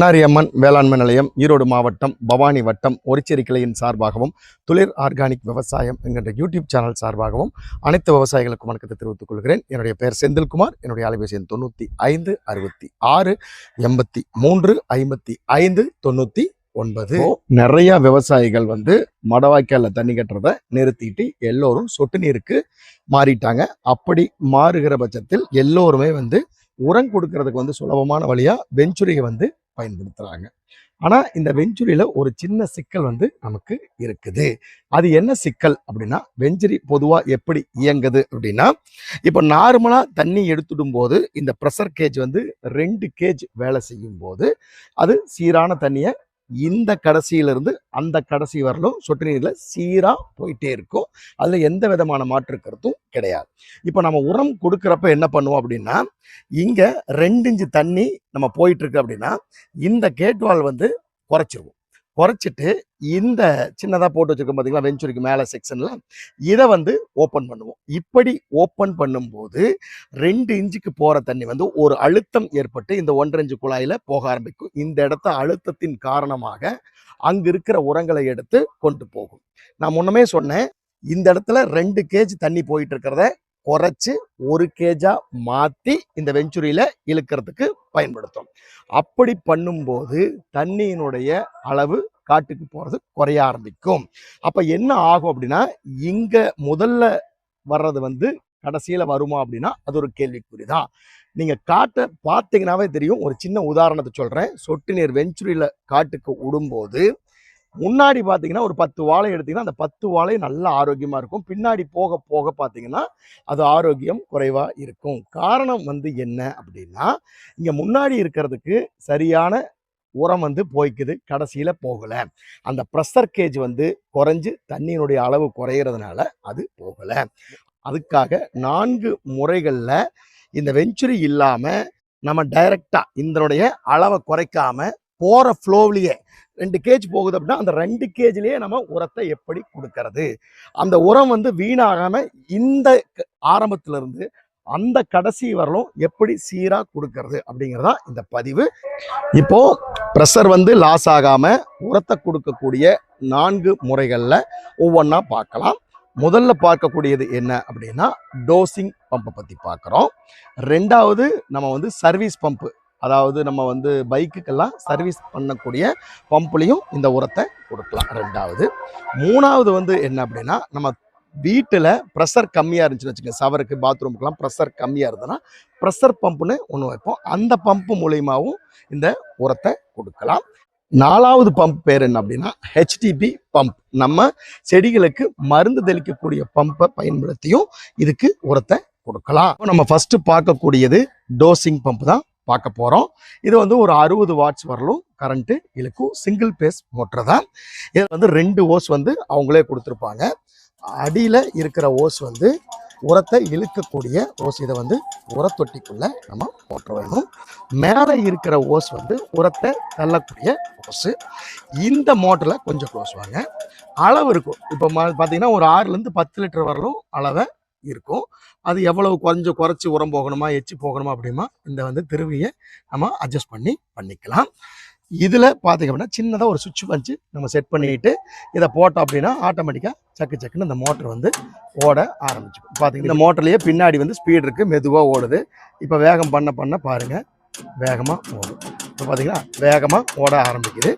பண்ணாரி வேளாண்மை நிலையம் ஈரோடு மாவட்டம் பவானி வட்டம் ஒரிச்சேரி கிளையின் சார்பாகவும் துளிர் ஆர்கானிக் விவசாயம் என்கின்ற யூடியூப் சேனல் சார்பாகவும் அனைத்து விவசாயிகளுக்கும் வணக்கத்தை தெரிவித்துக் கொள்கிறேன். என்னுடைய பெயர் செந்தில்குமார். என்னுடைய அலைபேசி எண் தொண்ணூற்றி ஐந்து அறுபத்தி ஆறு எண்பத்தி மூன்று ஐம்பத்தி ஐந்து தொண்ணூற்றி ஒன்பது. நிறைய விவசாயிகள் வந்து மடவாய்க்கால தண்ணி கட்டுறதை நிறுத்திட்டு எல்லோரும் சொட்டு நீருக்கு மாறிட்டாங்க. அப்படி மாறுகிற பட்சத்தில் எல்லோருமே வந்து உரம் கொடுக்கறதுக்கு வந்து சுலபமான வழியாக வெஞ்சுரியை வந்து பயன்படுத்துகிறாங்க ஆனால் இந்த வெஞ்சுரியில் ஒரு சின்ன சிக்கல் வந்து நமக்கு இருக்குது. அது என்ன சிக்கல் அப்படின்னா வெஞ்சுரி பொதுவாக எப்படி இயங்குது அப்படின்னா இப்போ நார்மலாக தண்ணி எடுத்துடும் போது இந்த ப்ரெஷர் கேஜ் வந்து ரெண்டு கேஜ் வேலை செய்யும் போது அது சீரான தண்ணியை இந்த கடைசியிலிருந்து அந்த கடைசி வரலும் சொட்டு நீரில் சீராக போயிட்டே இருக்கும். அதில் எந்த விதமான மாற்று கருத்தும் கிடையாது. இப்போ நம்ம உரம் கொடுக்குறப்ப என்ன பண்ணுவோம் அப்படின்னா இங்கே ரெண்டு இன்ச்சு தண்ணி நம்ம போயிட்டுருக்கு அப்படின்னா இந்த கேட்வால் வந்து குறைச்சிருவோம். குறைச்சிட்டு இந்த சின்னதாக போட்டு வச்சிருக்கோம் பார்த்தீங்களா வெஞ்சுரிக்கு மேலே செக்ஷனில் இதை வந்து ஓப்பன் பண்ணுவோம். இப்படி ஓப்பன் பண்ணும்போது ரெண்டு இன்ச்சுக்கு போகிற தண்ணி வந்து ஒரு அழுத்தம் ஏற்பட்டு இந்த ஒன்றரை இன்ச்சு குழாயில் போக ஆரம்பிக்கும். இந்த இடத்த அழுத்தத்தின் காரணமாக அங்கே இருக்கிற உரங்களை எடுத்து கொண்டு போகும். நான் முன்னமே சொன்னேன் இந்த இடத்துல ரெண்டு கேஜ் தண்ணி போயிட்டு இருக்கிறத குறைச்சி ஒரு கேஜா மாற்றி இந்த வெஞ்சுரியில் இழுக்கிறதுக்கு பயன்படுத்தும். அப்படி பண்ணும்போது தண்ணியினுடைய அளவு காட்டுக்கு போகிறது குறைய ஆரம்பிக்கும். அப்போ என்ன ஆகும் அப்படின்னா இங்கே முதல்ல வர்றது வந்து கடைசியில் வருமா அப்படின்னா அது ஒரு கேள்விக்குறி தான் நீங்கள் காட்டை பார்த்தீங்கன்னாவே தெரியும். ஒரு சின்ன உதாரணத்தை சொல்கிறேன் சொட்டு நீர் வெஞ்சுரியில் காட்டுக்கு விடும்போது முன்னாடி பார்த்தீங்கன்னா ஒரு பத்து வாழை எடுத்தீங்கன்னா அந்த பத்து வாழை நல்ல ஆரோக்கியமாக இருக்கும். பின்னாடி போக போக பார்த்தீங்கன்னா அது ஆரோக்கியம் குறைவாக இருக்கும். காரணம் வந்து என்ன அப்படின்னா இங்கே முன்னாடி இருக்கிறதுக்கு சரியான உரம் வந்து போய்க்குது கடைசியில் போகலை. அந்த ப்ரெஷர் கேஜ் வந்து குறைஞ்சு தண்ணியினுடைய அளவு குறையிறதுனால அது போகலை. அதுக்காக நான்கு முறைகளில் இந்த வெஞ்சுரி இல்லாமல் நம்ம டைரெக்டாக இதனுடைய அளவை குறைக்காமல் போகிற ஃப்ளோவிலேயே ரெண்டு கேஜ் போகுது அப்படின்னா அந்த ரெண்டு கேஜிலேயே நம்ம உரத்தை எப்படி கொடுக்கறது? அந்த உரம் வந்து வீணாகாம இந்த க- இருந்து அந்த கடைசி வரலும் எப்படி சீராக கொடுக்கறது அப்படிங்கிறதா இந்த பதிவு. இப்போ ப்ரெஷர் வந்து லாஸ் ஆகாம உரத்தை கொடுக்கக்கூடிய நான்கு முறைகளில் ஒவ்வொன்றா பார்க்கலாம். முதல்ல பார்க்கக்கூடியது என்ன அப்படின்னா டோசிங் பம்பை பற்றி பார்க்குறோம். ரெண்டாவது நம்ம வந்து சர்வீஸ் பம்பு அதாவது நம்ம வந்து பைக்குக்கெல்லாம் சர்வீஸ் பண்ணக்கூடிய பம்புலையும் இந்த உரத்தை கொடுக்கலாம். ரெண்டாவது. மூணாவது வந்து என்ன அப்படின்னா நம்ம வீட்டில் ப்ரெஷர் கம்மியாக இருந்துச்சுன்னு வச்சுக்கோங்க. சவருக்கு பாத்ரூமுக்கெல்லாம் ப்ரெஷர் கம்மியாக இருந்ததுன்னா ப்ரெஷர் பம்புன்னு ஒன்று வைப்போம். அந்த பம்பு மூலியமாகவும் இந்த உரத்தை கொடுக்கலாம். நாலாவது பம்ப் பேர் என்ன அப்படின்னா ஹெச்டிபி பம்ப் நம்ம செடிகளுக்கு மருந்து தெளிக்கக்கூடிய பம்பை பயன்படுத்தியும் இதுக்கு உரத்தை கொடுக்கலாம். நம்ம ஃபஸ்ட்டு பார்க்கக்கூடியது டோசிங் பம்ப் தான். பார்க்க போகிறோம் இது வந்து ஒரு அறுபது வாட்ஸ் வரலும் கரண்ட்டு இழுக்கும் சிங்கிள் பேஸ் மோட்டர் தான். இது வந்து ரெண்டு ஓஸ் வந்து அவங்களே கொடுத்துருப்பாங்க. அடியில் இருக்கிற ஓஸ் வந்து உரத்தை இழுக்கக்கூடிய ஓஸ் இதை வந்து உரத்தொட்டிக்குள்ளே நம்ம போட்டு வேணும். மேலே இருக்கிற ஓஸ் வந்து உரத்தை தள்ளக்கூடிய ஓஸு இந்த மோட்டரில் கொஞ்சம் க்ளோஸ் வாங்க. அளவு இருக்கும். இப்போ பார்த்தீங்கன்னா ஒரு ஆறுலேருந்து பத்து லிட்டர் வரலும் அளவை இருக்கும். அது எவ்வளவு கொஞ்சம் குறைச்சி உரம் போகணுமா எச்சு போகணுமா அப்படிமா இந்த வந்து திருவியை நம்ம அட்ஜஸ்ட் பண்ணி பண்ணிக்கலாம். இதில் பார்த்தீங்க அப்படின்னா சின்னதாக ஒரு சுவிட்ச் பஞ்சு நம்ம செட் பண்ணிக்கிட்டு இதை போட்டோம் அப்படின்னா ஆட்டோமேட்டிக்காக சக்கு சக்குன்னு இந்த மோட்டர் வந்து ஓட ஆரம்பிச்சிடும். பார்த்தீங்கன்னா இந்த மோட்டர்லேயே பின்னாடி வந்து ஸ்பீடு இருக்குது மெதுவாக ஓடுது. இப்போ வேகம் பண்ண பண்ண பாருங்கள் வேகமாக ஓடும். இப்போ பார்த்தீங்கன்னா வேகமாக ஓட ஆரம்பிக்குது.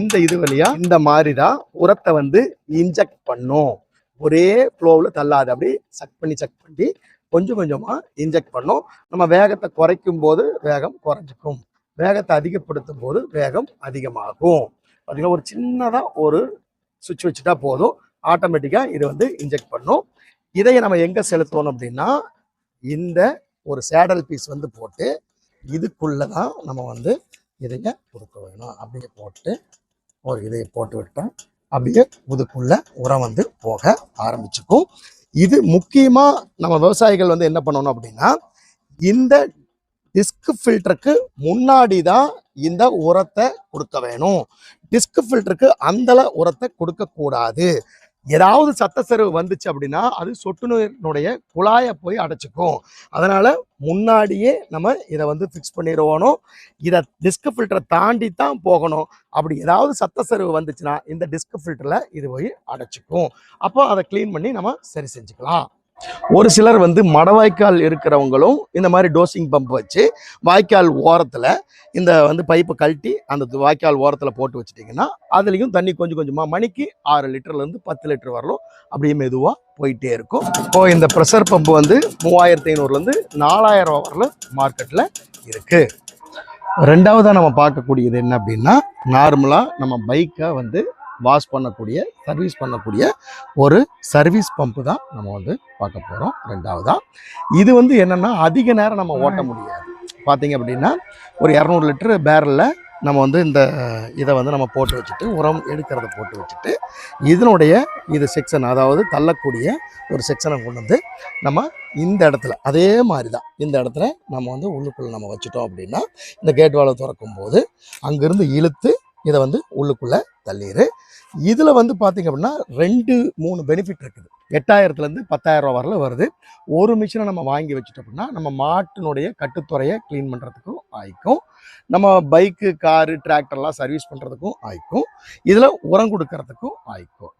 இந்த இது வழியாக இந்த மாதிரி தான் உரத்தை வந்து இன்ஜெக்ட் பண்ணும். ஒரே ஃப்ளோவில் தள்ளாது அப்படி சக் பண்ணி சக் பண்ணி கொஞ்சம் கொஞ்சமாக இன்ஜெக்ட் பண்ணும். நம்ம வேகத்தை குறைக்கும் போது வேகம் குறைஞ்சிக்கும். வேகத்தை அதிகப்படுத்தும் போது வேகம் அதிகமாகும். பார்த்தீங்கன்னா ஒரு சின்னதாக ஒரு சுவிட்ச் வச்சுட்டா போதும். ஆட்டோமேட்டிக்காக இது வந்து இன்ஜெக்ட் பண்ணும். இதையை நம்ம எங்கே செலுத்தணும் அப்படின்னா இந்த ஒரு சேடல் பீஸ் வந்து போட்டு இதுக்குள்ளே தான் நம்ம வந்து இதைய கொடுக்க வேணும். அப்படியே போட்டு ஒரு இதையை போட்டு விட்டேன் அப்படியே முதுக்குள்ள உரம் வந்து போக ஆரம்பிச்சுக்கும். இது முக்கியமா நம்ம விவசாயிகள் வந்து என்ன பண்ணணும் அப்படின்னா இந்த டிஸ்க் ஃபில்டருக்கு முன்னாடி தான் இந்த உரத்தை கொடுக்க வேணும். டிஸ்க் ஃபில்டருக்கு அந்தள உரத்தை கொடுக்க ஏதாவது ஏதாவது சத்தசெருவு வந்துச்சு அப்படின்னா அது சொட்டு நீரினுடைய குழாயை போய் அடைச்சிக்கும். அதனால் முன்னாடியே நம்ம இதை வந்து ஃபிக்ஸ் பண்ணிடுவோணும். இதை டிஸ்க் ஃபில்டரை தாண்டி தான் போகணும். அப்படி ஏதாவது சத்தசெருவு வந்துச்சுன்னா இந்த டிஸ்க் ஃபில்டரில் இது போய் அடைச்சிக்கும். அப்போ அதை க்ளீன் பண்ணி நம்ம சரி செஞ்சுக்கலாம். ஒரு சிலர் வந்து மடவாய்க்கால் இருக்கிறவங்களும் இந்த மாதிரி டோசிங் பம்ப் வச்சு வாய்க்கால் ஓரத்தில் இந்த வந்து பைப்பை கழட்டி அந்த வாய்க்கால் ஓரத்தில் போட்டு வச்சிட்டிங்கன்னா அதுலேயும் தண்ணி கொஞ்சம் கொஞ்சமாக மணிக்கு ஆறு லிட்டர்லேருந்து பத்து லிட்டர் வரலும் அப்படியே மெதுவாக போயிட்டே இருக்கும். இப்போது இந்த ப்ரெஷர் பம்பு வந்து மூவாயிரத்தி ஐநூறுலேருந்து நாலாயிரம் வரல மார்க்கெட்டில் இருக்குது ரெண்டாவதாக நம்ம பார்க்கக்கூடியது என்ன அப்படின்னா நார்மலாக நம்ம பைக்கை வந்து வாஷ் பண்ணக்கூடிய சர்வீஸ் பண்ணக்கூடிய ஒரு சர்வீஸ் பம்பு தான் நம்ம வந்து பார்க்க போகிறோம் ரெண்டாவதா இது வந்து என்னென்னா அதிக நேரம் நம்ம ஓட்ட முடியாது. பார்த்தீங்க அப்படின்னா ஒரு இரநூறு லிட்டர் பேரலில் நம்ம வந்து இந்த இதை வந்து நம்ம போட்டு வச்சுட்டு உரம் எடுக்கிறத போட்டு வச்சுட்டு இதனுடைய இது செக்ஷன் அதாவது தள்ளக்கூடிய ஒரு செக்ஷனை கொண்டு வந்து நம்ம இந்த இடத்துல அதே மாதிரி தான் இந்த இடத்துல நம்ம வந்து உள்ளுக்குள்ளே நம்ம வச்சுட்டோம் அப்படின்னா இந்த கேட் வாலை திறக்கும் போது அங்கேருந்து இழுத்து இதை வந்து உள்ளுக்குள்ளே தள்ளிடு இதில் வந்து பார்த்தீங்க அப்படின்னா ரெண்டு மூணு பெனிஃபிட் இருக்குது. எட்டாயிரத்துலேருந்து பத்தாயிரம் ரூபா வரல வருது. ஒரு மிஷினை நம்ம வாங்கி வச்சுட்டோம் அப்படின்னா நம்ம மாட்டினுடைய கட்டுத்துறையை க்ளீன் பண்ணுறதுக்கும் ஆயிக்கும். நம்ம பைக்கு காரு டிராக்டர்லாம் சர்வீஸ் பண்ணுறதுக்கும் ஆயிக்கும். இதில் உரம் கொடுக்கறதுக்கும் ஆயிக்கும்.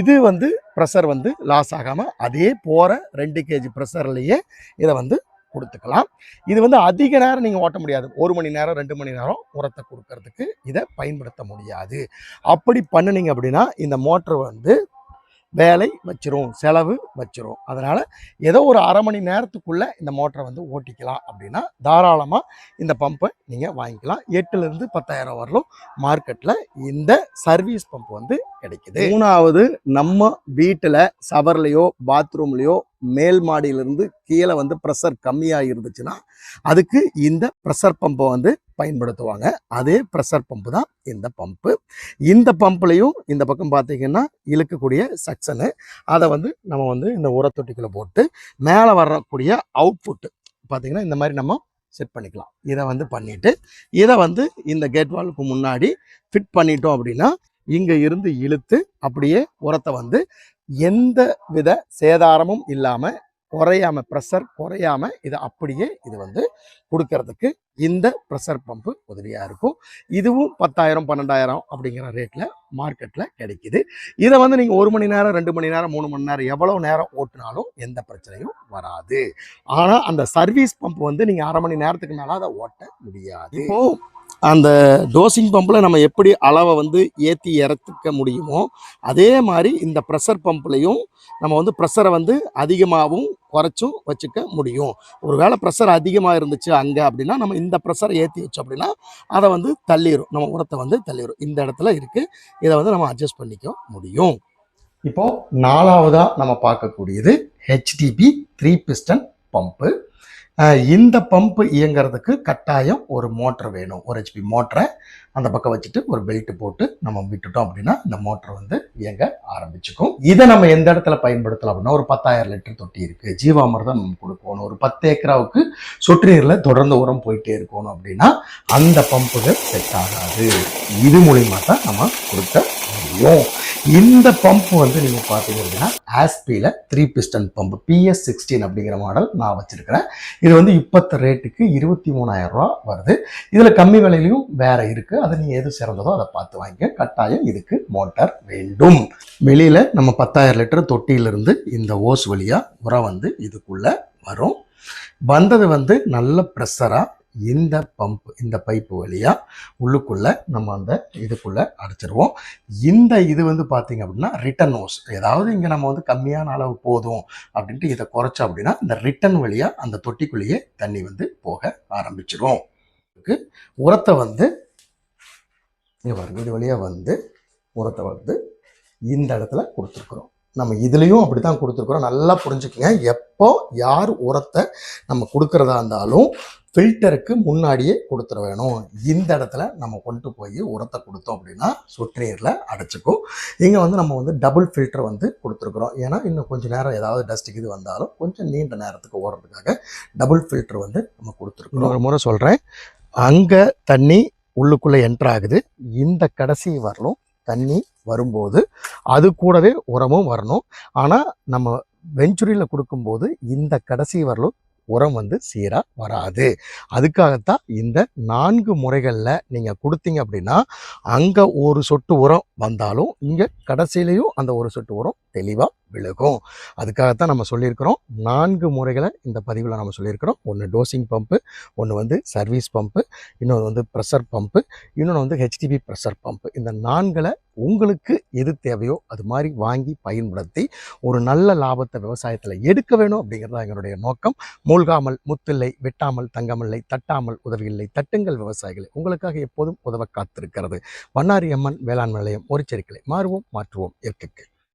இது வந்து ப்ரெஷர் வந்து லாஸ் ஆகாமல் அதே போகிற ரெண்டு கேஜி ப்ரெஷர்லேயே இதை வந்து கொடுத்துக்கலாம். இது வந்து அதிக நேரம் நீங்கள் ஓட்ட முடியாது. ஒரு மணி நேரம் ரெண்டு மணி நேரம் உரத்தை கொடுக்கறதுக்கு இதை பயன்படுத்த முடியாது. அப்படி பண்ணுனீங்க அப்படின்னா இந்த மோட்டர் வந்து வேலை வச்சிரும் செலவு வச்சிரும். அதனால் ஏதோ ஒரு அரை மணி நேரத்துக்குள்ளே இந்த மோட்டரை வந்து ஓட்டிக்கலாம் அப்படின்னா தாராளமாக இந்த பம்பை நீங்கள் வாங்கிக்கலாம். எட்டுலேருந்து பத்தாயிரம் வரலும் மார்க்கெட்டில் இந்த சர்வீஸ் பம்ப் வந்து கிடைக்குது. மூணாவது நம்ம வீட்டில் சவர்லேயோ பாத்ரூம்லேயோ மேல் மாடியிலிருந்து கீழே வந்து ப்ரெஷர் கம்மியாக இருந்துச்சுன்னா அதுக்கு இந்த ப்ரெஷர் பம்பை வந்து பயன்படுத்துவாங்க. அதே ப்ரெஷர் பம்பு தான் இந்த பம்பு இந்த பம்ப்லையும் இந்த பக்கம் பார்த்தீங்கன்னா இழுக்கக்கூடிய செக்ஷனு அதை வந்து நம்ம வந்து இந்த உரத்தொட்டிக்குள்ளே போட்டு மேலே வரக்கூடிய அவுட்புட்டு பார்த்தீங்கன்னா இந்த மாதிரி நம்ம செட் பண்ணிக்கலாம். இதை வந்து பண்ணிவிட்டு இதை வந்து இந்த கேட் வாலுக்கு முன்னாடி ஃபிட் பண்ணிட்டோம் அப்படின்னா இங்கே இருந்து இழுத்து அப்படியே உரத்தை வந்து எந்த வித சேதாரமும் இல்லாமல் குறையாம ப்ரெஷர் குறையாம இதை அப்படியே இது வந்து கொடுக்கறதுக்கு இந்த ப்ரெஷர் பம்பு உதவியாக இருக்கும். இதுவும் பத்தாயிரம் பன்னெண்டாயிரம் அப்படிங்கிற ரேட்டில் மார்க்கெட்டில் கிடைக்குது. இதை வந்து நீங்கள் ஒரு மணி நேரம் ரெண்டு மணி நேரம் மூணு மணி நேரம் எவ்வளோ நேரம் ஓட்டினாலும் எந்த பிரச்சனையும் வராது. ஆனால் அந்த சர்வீஸ் பம்ப் வந்து நீங்கள் அரை மணி நேரத்துக்கு மேலே அதை ஓட்ட முடியாது. அந்த டோசிங் பம்பில் நம்ம எப்படி அளவை வந்து ஏற்றி இறத்துக்க முடியுமோ அதே மாதிரி இந்த ப்ரெஷர் பம்ப்லையும் நம்ம வந்து ப்ரெஷரை வந்து அதிகமாகவும் குறைச்சும் வச்சுக்க முடியும். ஒரு வேளை ப்ரெஷர் அதிகமாக இருந்துச்சு அங்கே அப்படின்னா நம்ம இந்த ப்ரெஷரை ஏற்றி வச்சோம் அப்படின்னா அதை வந்து தள்ளிடும் நம்ம உரத்தை வந்து தள்ளிடும் இந்த இடத்துல இருக்குது இதை வந்து நம்ம அட்ஜஸ்ட் பண்ணிக்க முடியும். இப்போது நாலாவதாக நம்ம பார்க்கக்கூடியது ஹெச்டிபி த்ரீ பிஸ்டன் பம்பு இந்த பம்பு இயங்குறதுக்கு கட்டாயம் ஒரு மோட்டர் வேணும். ஒரு ஹெச்பி மோட்டரை அந்த பக்கம் வச்சுட்டு ஒரு பெல்ட் போட்டு நம்ம விட்டுட்டோம் அப்படின்னா இந்த மோட்டர் வந்து இயங்க ஆரம்பிச்சுக்கும். இதை நம்ம எந்த இடத்துல பயன்படுத்தலாம் அப்படின்னா ஒரு பத்தாயிரம் லிட்டர் தொட்டி இருக்கு. ஜீவாமிர்தம் நம்ம கொடுக்கணும். ஒரு பத்து ஏக்கராவுக்கு சொட்டு நீரில் தொடர்ந்து உரம் போயிட்டே இருக்கணும் அப்படின்னா அந்த பம்புகள் செட் ஆகாது. இது மூலியமா தான் நம்ம கொடுக்க முடியும். இந்த பம்ப் வந்து நீங்கள் பார்த்தீங்க அப்படின்னா ஆஸ்பியில் three piston pump PS sixteen அப்படிங்கிற மாடல் நான் வச்சுருக்கிறேன். இது வந்து இப்போத்த ரேட்டுக்கு இருபத்தி மூணாயிரரூவா வருது. இதில் கம்மி விலையிலையும் வேறு இருக்குது அதை நீங்கள் எது சிறந்ததோ அதை பார்த்து வாங்கிக்க. கட்டாயம் இதுக்கு மோட்டார் வேண்டும். வெளியில் நம்ம பத்தாயிரம் லிட்டர் தொட்டியிலிருந்து இந்த ஓஸ் வழியாக உரம் வந்து இதுக்குள்ளே வரும். வந்தது வந்து நல்ல ப்ரெஷராக இந்த பம்ப் இந்த பைப்பு வழியாக உள்ளுக்குள்ளே நம்ம அந்த இதுக்குள்ளே அடைச்சிருவோம். இந்த இது வந்து பார்த்திங்க அப்படின்னா ரிட்டன் ஓஸ் ஏதாவது இங்கே நம்ம வந்து கம்மியான அளவு போதும் அப்படின்ட்டு இதை குறைச்சோம் அப்படின்னா இந்த ரிட்டன் வழியாக அந்த தொட்டிக்குள்ளேயே தண்ணி வந்து போக ஆரம்பிச்சிடும் உரத்தை வந்து இங்கே பாருங்க இது வழியாக வந்து உரத்தை வந்து இந்த இடத்துல கொடுத்துருக்குறோம். நம்ம இதுலேயும் அப்படி தான் கொடுத்துருக்குறோம். நல்லா புரிஞ்சுக்கங்க. எப்போ யார் உரத்தை நம்ம கொடுக்குறதா இருந்தாலும் ஃபில்டருக்கு முன்னாடியே கொடுத்துட வேணும். இந்த இடத்துல நம்ம கொண்டு போய் உரத்தை கொடுத்தோம் அப்படின்னா சொட்டு நீரில் அடைச்சிக்கும் இங்கே வந்து நம்ம வந்து டபுள் ஃபில்டர் வந்து கொடுத்துருக்குறோம். ஏன்னா இன்னும் கொஞ்சம் நேரம் ஏதாவது டஸ்ட்டுக்கு இது வந்தாலும் கொஞ்சம் நீண்ட நேரத்துக்கு ஓடுறதுக்காக டபுள் ஃபில்டர் வந்து நம்ம கொடுத்துருக்குறோம். ஒரு முறை சொல்கிறேன் அங்கே தண்ணி உள்ளுக்குள்ளே என்ட்ரு ஆகுது. இந்த கடைசி வரலும் தண்ணி வரும்போது அது கூடவே உரமும் வரணும். ஆனால் நம்ம வெஞ்சுரியில் கொடுக்கும்போது இந்த கடைசி வரலும் உரம் வந்து சீராக வராது. அதுக்காகத்தான் இந்த நான்கு முறைகளில் நீங்கள் கொடுத்தீங்க அப்படின்னா அங்கே ஒரு சொட்டு உரம் வந்தாலும் இங்கே கடைசியிலையும் அந்த ஒரு சொட்டு உரம் தெளிவாக விழுகும் அதுக்காகத்தான் நம்ம சொல்லியிருக்கிறோம். நான்கு முறைகளை இந்த பதிவில் நம்ம சொல்லியிருக்கிறோம். ஒன்று டோசிங் பம்பு ஒன்று வந்து சர்வீஸ் பம்பு இன்னொன்று வந்து ப்ரெஷர் பம்பு இன்னொன்று வந்து ஹெச்டிபி ப்ரெஷர் பம்பு இந்த நான்களை உங்களுக்கு எது தேவையோ அது மாதிரி வாங்கி பயன்படுத்தி ஒரு நல்ல லாபத்தை விவசாயத்தில் எடுக்க வேணும் அப்படிங்கிறது தான் எங்களுடைய நோக்கம். மூழ்காமல் முத்தில்லை வெட்டாமல் தங்கமில்லை தட்டாமல் உதவியில்லை தட்டுங்கள் விவசாயிகளை. உங்களுக்காக எப்போதும் உதவ காத்திருக்கிறது. வண்ணாரி அம்மன் வேளாண் நிலையம் ஒரு செருக்களை மாறுவோம் மாற்றுவோம் இயற்கைக்கு.